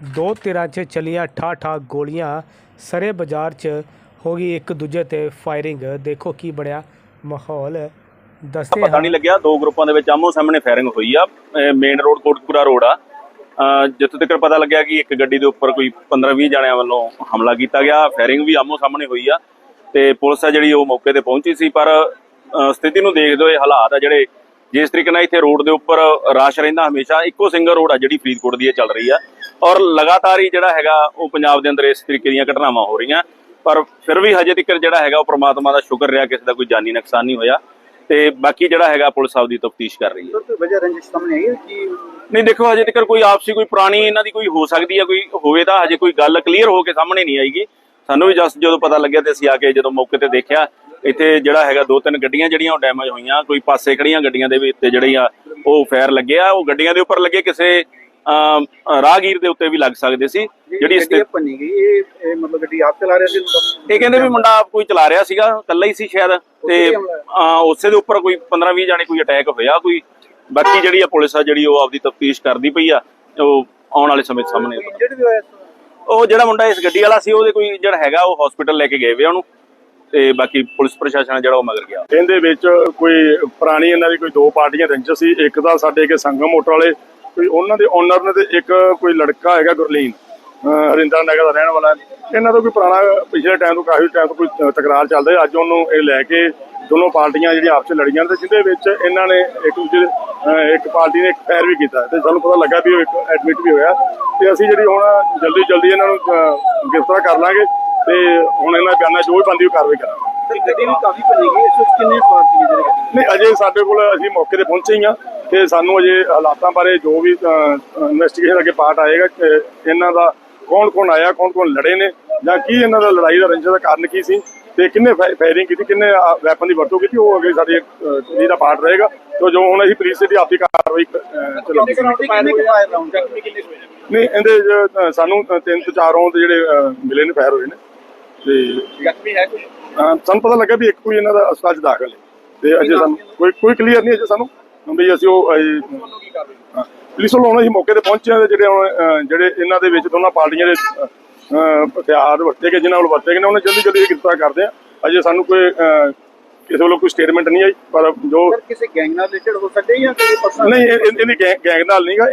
ਦੋ ਧਿਰਾਂ 'ਚ ਚੱਲੀਆਂ ਠਾ ਠਾ ਗੋਲੀਆਂ ਸਰੇ ਬਾਜ਼ਾਰ 'ਚ ਹੋ ਗਈ ਇੱਕ ਦੂਜੇ ਤੇ ਫਾਇਰਿੰਗ। ਦੇਖੋ ਕੀ ਬਣਿਆ ਮਾਹੌਲ। ਦੱਸਦੇ ਪਤਾ ਨਹੀਂ ਲੱਗਿਆ ਦੋ ਗਰੁੱਪਾਂ ਦੇ ਵਿੱਚ ਆਮੋ ਸਾਹਮਣੇ ਫਾਇਰਿੰਗ ਹੋਈ ਆ। ਮੇਨ ਰੋਡ ਕੋਟਕਪੂਰਾ ਰੋਡ ਆ। ਜਿੱਥੋਂ ਤੱਕ ਪਤਾ ਲੱਗਿਆ ਕਿ ਇੱਕ ਗੱਡੀ ਦੇ ਉੱਪਰ ਕੋਈ 15-20 ਜਣਿਆਂ ਵੱਲੋਂ ਹਮਲਾ ਕੀਤਾ ਗਿਆ। ਫਾਇਰਿੰਗ ਵੀ ਆਮੋ ਸਾਹਮਣੇ ਹੋਈ ਆ ਤੇ ਪੁਲਿਸ ਆ ਜਿਹੜੀ ਉਹ ਮੌਕੇ ਤੇ ਪਹੁੰਚੀ ਸੀ ਪਰ ਸਥਿਤੀ ਨੂੰ ਦੇਖਦੇ ਹੋਏ ਹਾਲਾਤ ਆ ਜਿਹੜੇ ਜਿਸ ਤਰੀਕੇ ਨਾਲ ਇੱਥੇ ਰੋਡ ਦੇ ਉੱਪਰ ਰਸ਼ ਰਹਿੰਦਾ ਹਮੇਸ਼ਾ ਇੱਕੋ ਸਿੰਗਲ ਰੋਡ ਆ ਜਿਹੜੀ ਫਰੀਦਕੋਟ ਦੀ ਇਹ ਚੱਲ ਰਹੀ ਆ। ਔਰ ਲਗਾਤਾਰ ਹੀ ਜਿਹੜਾ ਹੈਗਾ ਉਹ ਪੰਜਾਬ ਦੇ ਅੰਦਰ ਇਸ ਤਰੀਕੇ ਦੀਆਂ ਘਟਨਾਵਾਂ ਹੋ ਰਹੀਆਂ। ਪਰ ਫਿਰ ਵੀ ਹਜੇ ਤੱਕ ਜਿਹੜਾ ਹੈਗਾ ਉਹ ਪ੍ਰਮਾਤਮਾ ਦਾ ਸ਼ੁਕਰ ਰਿਹਾ ਕਿਸੇ ਦਾ ਕੋਈ ਜਾਨੀ ਨੁਕਸਾਨ ਨਹੀਂ ਹੋਇਆ ਤੇ ਬਾਕੀ ਜਿਹੜਾ ਹੈਗਾ ਪੁਲਿਸ ਆਪਦੀ ਤਫਤੀਸ਼ ਕਰ ਰਹੀ ਹੈ। ਸਰ ਕੋਈ ਵਜ੍ਹਾ ਰੰਜਿਸ਼ ਸਾਹਮਣੇ ਆਈ ਹੈ ਕਿ ਨਹੀਂ ਦੇਖੋ ਹਜੇ ਤੱਕ ਕੋਈ ਆਪਸੀ ਕੋਈ ਪੁਰਾਣੀ ਇਹਨਾਂ ਦੀ ਕੋਈ ਹੋ ਸਕਦੀ ਹੈ ਕੋਈ ਹੋਵੇ ਤਾਂ ਹਜੇ ਕੋਈ ਗੱਲ ਕਲੀਅਰ ਹੋ ਕੇ ਸਾਹਮਣੇ ਨਹੀਂ ਆਏਗੀ ਸਾਨੂੰ ਵੀ ਜਸ ਜਦੋਂ ਪਤਾ ਲੱਗਿਆ ਤੇ ਅਸੀਂ ਆ ਕੇ ਜਦੋਂ ਮੌਕੇ ਤੇ ਦੇਖਿਆ ਇੱਥੇ ਜਿਹੜਾ ਹੈਗਾ ਦੋ ਤਿੰਨ ਗੱਡੀਆਂ ਜਿਹੜੀਆਂ ਉਹ ਡੈਮੇਜ ਹੋਈਆਂ ਕੋਈ ਪਾਸੇ ਖੜੀਆਂ ਗੱਡੀਆਂ ਦੇ ਵੀ ਉੱਤੇ ਜਿਹੜੀਆਂ ਉਹ ਫਾਇਰ ਲੱਗਿਆ ਉਹ ਗੱਡੀਆਂ ਦੇ ਉੱਪਰ ਲੱਗੇ ਕਿਸੇ ਰਾਹਗੀਰ ਦੇ ਉੱਤੇ ਵੀ ਲੱਗ ਸਕਦੇ ਸੀ ਜਿਹੜੀ ਇਸ ਗੱਡੀ ਭੰਨੀ ਗਈ ਇਹ ਇਹ ਮਤਲਬ ਗੱਡੀ ਆਪ ਚਲਾ ਰਿਹਾ ਸੀ ਇਹ ਕਹਿੰਦੇ ਵੀ ਮੁੰਡਾ ਆਪ ਕੋਈ ਚਲਾ ਰਿਹਾ ਸੀਗਾ ਇਕੱਲਾ ਹੀ ਸੀ ਸ਼ਾਇਦ ਤੇ ਉਸੇ ਦੇ ਉੱਪਰ ਕੋਈ 15 20 ਜਾਣੇ ਕੋਈ ਅਟੈਕ ਹੋਇਆ ਕੋਈ। ਬਾਕੀ ਜਿਹੜੀ ਆ ਪੁਲਿਸ ਆ ਜਿਹੜੀ ਉਹ ਆਪਦੀ ਤਫਤੀਸ਼ ਕਰਦੀ ਪਈ ਆ ਉਹ ਆਉਣ ਵਾਲੇ ਸਮੇਂ ਸਾਹਮਣੇ। ਉਹ ਜਿਹੜਾ ਮੁੰਡਾ ਇਸ ਗੱਡੀ ਵਾਲਾ ਸੀ ਉਹਦੇ ਕੋਈ ਜਿਹੜਾ ਹੈਗਾ ਉਹ ਹਸਪੀਟਲ ਲੈ ਕੇ ਗਏ ਵੇ ਉਹਨੂੰ ਤੇ ਬਾਕੀ ਪੁਲਿਸ ਪ੍ਰਸ਼ਾਸਨ ਜਿਹੜਾ ਉਹ ਮਗਰ ਗਿਆ। ਇਹਦੇ ਵਿੱਚ ਕੋਈ ਪੁਰਾਣੀ ਇਹਨਾਂ ਦੀ ਕੋਈ ਦੋ ਪਾਰਟੀਆਂ ਰੰਜਸ ਸੀ ਇੱਕ ਤਾਂ ਸਾਡੇ ਕੇ ਸੰਗਮ ਮੋਟਰ ਵਾਲੇ ਕੋਈ ਉਹਨਾਂ ਦੇ ਓਨਰ ਨੇ ਤੇ ਇੱਕ ਕੋਈ ਲੜਕਾ ਹੈਗਾ ਗੁਰਲੀਨ ਹਰਿੰਦਰ ਨਗਰ ਦਾ ਰਹਿਣ ਵਾਲਾ ਇਹਨਾਂ ਦਾ ਕੋਈ ਪੁਰਾਣਾ ਪਿਛਲੇ ਟਾਈਮ ਤੋਂ ਕਾਫੀ ਟਾਈਮ ਤੋਂ ਕੋਈ ਤ- ਤਕਰਾਰ ਚੱਲਦਾ। ਅੱਜ ਉਹਨੂੰ ਇਹ ਲੈ ਕੇ ਦੋਨੋਂ ਪਾਰਟੀਆਂ ਜਿਹੜੀਆਂ ਆਪਸ ਵਿੱਚ ਲੜੀਆਂ ਨੇ ਤੇ ਜਿਹਦੇ ਵਿੱਚ ਇਹਨਾਂ ਨੇ ਇੱਕ ਦੂਜੇ ਇੱਕ ਪਾਰਟੀ ਨੇ ਇੱਕ ਫਾਇਰ ਵੀ ਕੀਤਾ ਤੇ ਸਾਨੂੰ ਪਤਾ ਲੱਗਾ ਵੀ ਉਹ ਇੱਕ ਐਡਮਿਟ ਵੀ ਹੋਇਆ। ਤੇ ਅਸੀਂ ਜਿਹੜੀ ਹੁਣ ਜਲਦੀ ਜਲਦੀ ਇਹਨਾਂ ਨੂੰ ਗ੍ਰਿਫਤਾਰ ਕਰ ਲਾਂਗੇ ਤੇ ਹੁਣ ਇਹਨਾਂ ਬਿਆਨਾਂ ਜੋ ਵੀ ਬੰਦੀ ਉਹ ਕਾਰਵਾਈ ਕਰਾਂਗੇ। ਗੱਡੀ ਵੀ ਕਾਫੀ ਭੰਨੀ ਗਈ ਇਸ ਵਿੱਚ ਕਿੰਨੇ ਸਵਾਰ ਸੀ ਜਿਹੜੇ ਨਹੀਂ ਅਜੇ ਸਾਡੇ ਕੋਲ ਅਸੀਂ ਮੌਕੇ ਤੇ ਪਹੁੰਚੇ ਹੀ ਆ ਤੇ ਸਾਨੂੰ ਅਜੇ ਹਾਲਾਤਾਂ ਬਾਰੇ ਜੋ ਵੀ ਇਨਵੈਸਟੀਗੇਸ਼ਨ ਅੱਗੇ ਪਾਰਟ ਆਏਗਾ ਇਹਨਾਂ ਦਾ ਕੌਣ ਕੌਣ ਆਇਆ ਕੌਣ ਕੌਣ ਲੜੇ ਨੇ ਜਾਂ ਕੀ ਇਹਨਾਂ ਦਾ ਲੜਾਈ ਦਾ ਰੰਜਿਸ਼ ਦਾ ਕਾਰਨ ਕੀ ਸੀ ਤੇ ਕਿੰਨੇ ਫਾਇਰਿੰਗ ਕੀਤੀ ਕਿੰਨੇ ਵੈਪਨ ਦੀ ਵਰਤੋਂ ਕੀਤੀ ਉਹ ਅੱਗੇ ਸਾਡੇ ਅਹ, ਦਾ ਪਾਰਟ ਰਹੇਗਾ। ਤੇ ਜੋ ਹੁਣ ਅਸੀਂ ਪੁਲਿਸ ਦੀ ਆਪੀ ਕਾਰਵਾਈ ਨੇ? ਨਹੀਂ ਇਹਦੇ ਸਾਨੂੰ ਤਿੰਨ ਤੋਂ ਚਾਰ ਰੌਂਦ ਜਿਹੜੇ ਮਿਲੇ ਨੇ ਫਾਇਰ ਹੋਏ ਨੇ। ਤੇ ਜ਼ਖਮੀ ਹੈ ਅਹ, ਸਾਨੂੰ ਪਤਾ ਲੱਗਾ ਵੀ ਇੱਕ ਕੋਈ ਇਹਨਾਂ ਦਾ ਹਸਪਤਾਲ 'ਚ ਦਾਖਲ ਹੈ। ਤੇ ਅਜੇ ਸਾਨੂੰ ਕੋਈ ਕੋਈ ਕਲੀਅਰ ਨਹੀਂ ਅਜੇ ਸਾਨੂੰ। ਵੀ ਅਸੀਂ ਉਹ ਹਾਂ। ਪੁਲਿਸ ਵੱਲੋਂ ਹੁਣ ਅਸੀਂ ਮੌਕੇ ਤੇ ਪਹੁੰਚੇ ਹਾਂ ਤੇ ਜਿਹੜੇ ਜਿਹੜੇ ਇਹਨਾਂ ਦੇ ਵਿੱਚ ਦੋਨਾਂ ਪਾਰਟੀਆਂ ਦੇ ਹਥਿਆਰ ਵਰਤੇ ਗਏ ਜਿਨ੍ਹਾਂ ਵੱਲੋਂ ਵਰਤੇ ਗਏ ਨੇ ਉਹਨਾਂ ਜਲਦੀ ਜਲਦੀ ਗ੍ਰਿਫਤਾਰ ਕਰਦੇ ਆ ਅਜੇ ਸਾਨੂੰ ਕੋਈ ਕਿਸੇ ਵੱਲੋਂ ਕੋਈ ਸਟੇਟਮੈਂਟ ਨਹੀਂ ਆਈ ਪਰ ਜੋ ਕਿਸੇ ਗੈਂਗ ਨਾਲ ਰਿਲੇਟਡ ਹੋ ਸਕਦੇ ਜਾਂ ਕੋਈ ਪਰਸਨਲ ਨਹੀਂ ਇਹ- ਇਹ- ਇਹਦੀ ਗੈਂਗ ਨਾਲ ਨਹੀਂਗਾ